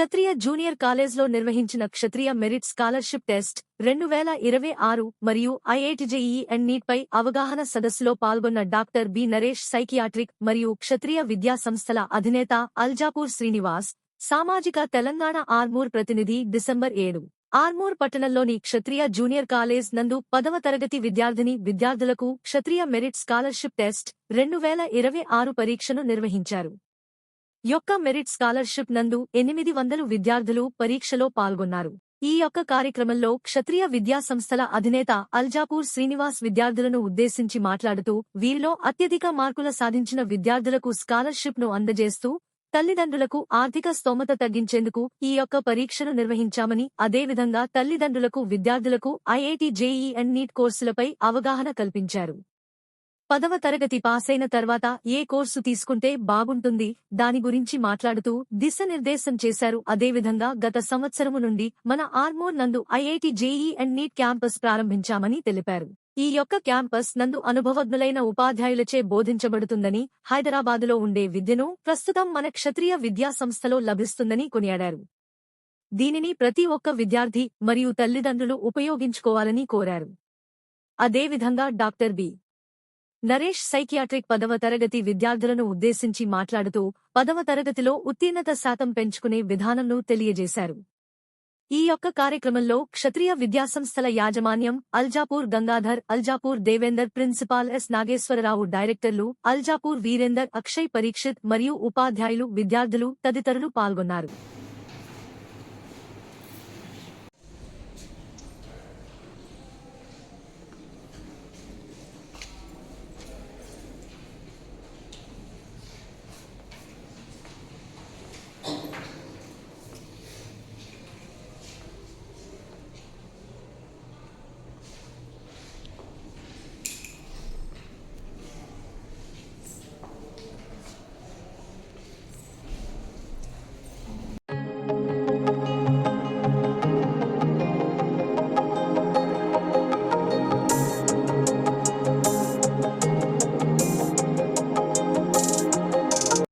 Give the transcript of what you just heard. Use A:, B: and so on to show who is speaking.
A: క్షత్రియ junior కాలేజ్లో నిర్వహించిన క్షత్రియ merit scholarship test రెండు వేల ఇరవై ఆరు మరియు ఐఐటిజేఈ అండ్ నీట్ పై అవగాహన సదస్సులో పాల్గొన్న డాక్టర్ బి నరేష్ సైకియాట్రిక్ మరియు క్షత్రియ విద్యా సంస్థల అధినేత అల్జాపూర్ శ్రీనివాస్ సామాజిక తెలంగాణ ఆర్మూర్ ప్రతినిధి డిసెంబర్ ఏడు. ఆర్మూర్ పట్టణంలోని క్షత్రియ జూనియర్ కాలేజ్ నందు పదవ తరగతి విద్యార్థిని విద్యార్థులకు క్షత్రియ మెరిట్ స్కాలర్షిప్ టెస్ట్ రెండు వేల ఇరవై ఆరు పరీక్షను నిర్వహించారు. యొక్క మెరిట్ స్కాలర్షిప్ నందు ఎనిమిది వందలు విద్యార్థులు పరీక్షలో పాల్గొన్నారు. ఈ యొక్క కార్యక్రమంలో క్షత్రియ విద్యా సంస్థల అధినేత అల్జాపూర్ శ్రీనివాస్ విద్యార్థులను ఉద్దేశించి మాట్లాడుతూ వీరిలో అత్యధిక మార్కుల సాధించిన విద్యార్థులకు స్కాలర్షిప్ను అందజేస్తూ తల్లిదండ్రులకు ఆర్థిక స్తోమత తగ్గించేందుకు ఈ యొక్క పరీక్షను నిర్వహించామని అదేవిధంగా తల్లిదండ్రులకు విద్యార్థులకు ఐఐటి జేఈ అండ్ నీట్ కోర్సులపై అవగాహన కల్పించారు. పదవ తరగతి పాసైన తర్వాత ఏ కోర్సు తీసుకుంటే బాగుంటుంది? దాని గురించి మాట్లాడుతూ దిశనిర్దేశం చేశారు. అదేవిధంగా గత సంవత్సరము నుండి మన ఆర్మోర్ నందు IIT JEE and NEET campus ప్రారంభించామని తెలిపారు. ఈ యొక్క క్యాంపస్ నందు అనుభవజ్ఞులైన ఉపాధ్యాయులచే బోధించబడుతుందని హైదరాబాదులో ఉండే విద్యను ప్రస్తుతం మన క్షత్రియ విద్యా సంస్థలో లభిస్తుందని కొనియాడారు. దీనిని ప్రతి ఒక్క విద్యార్థి మరియు తల్లిదండ్రులు ఉపయోగించుకోవాలని కోరారు. అదేవిధంగా డాక్టర్ బి. నరేష్ సైకియాట్రిక్ పదవ తరగతి విద్యార్థులను ఉద్దేశించి మాట్లాడుతూ పదవ తరగతిలో ఉత్తీర్ణత శాతం పెంచుకునే విధానంను తెలియజేశారు. ఈ యొక్క కార్యక్రమంలో క్షత్రియ విద్యాసంస్థల యాజమాన్యం అల్జాపూర్ గంగాధర్ అల్జాపూర్ దేవేందర్ ప్రిన్సిపాల్ ఎస్ నాగేశ్వరరావు డైరెక్టర్లు అల్జాపూర్ వీరేందర్ అక్షయ్ పరీక్షిత్ మరియు ఉపాధ్యాయులు విద్యార్థులు తదితరులు పాల్గొన్నారు.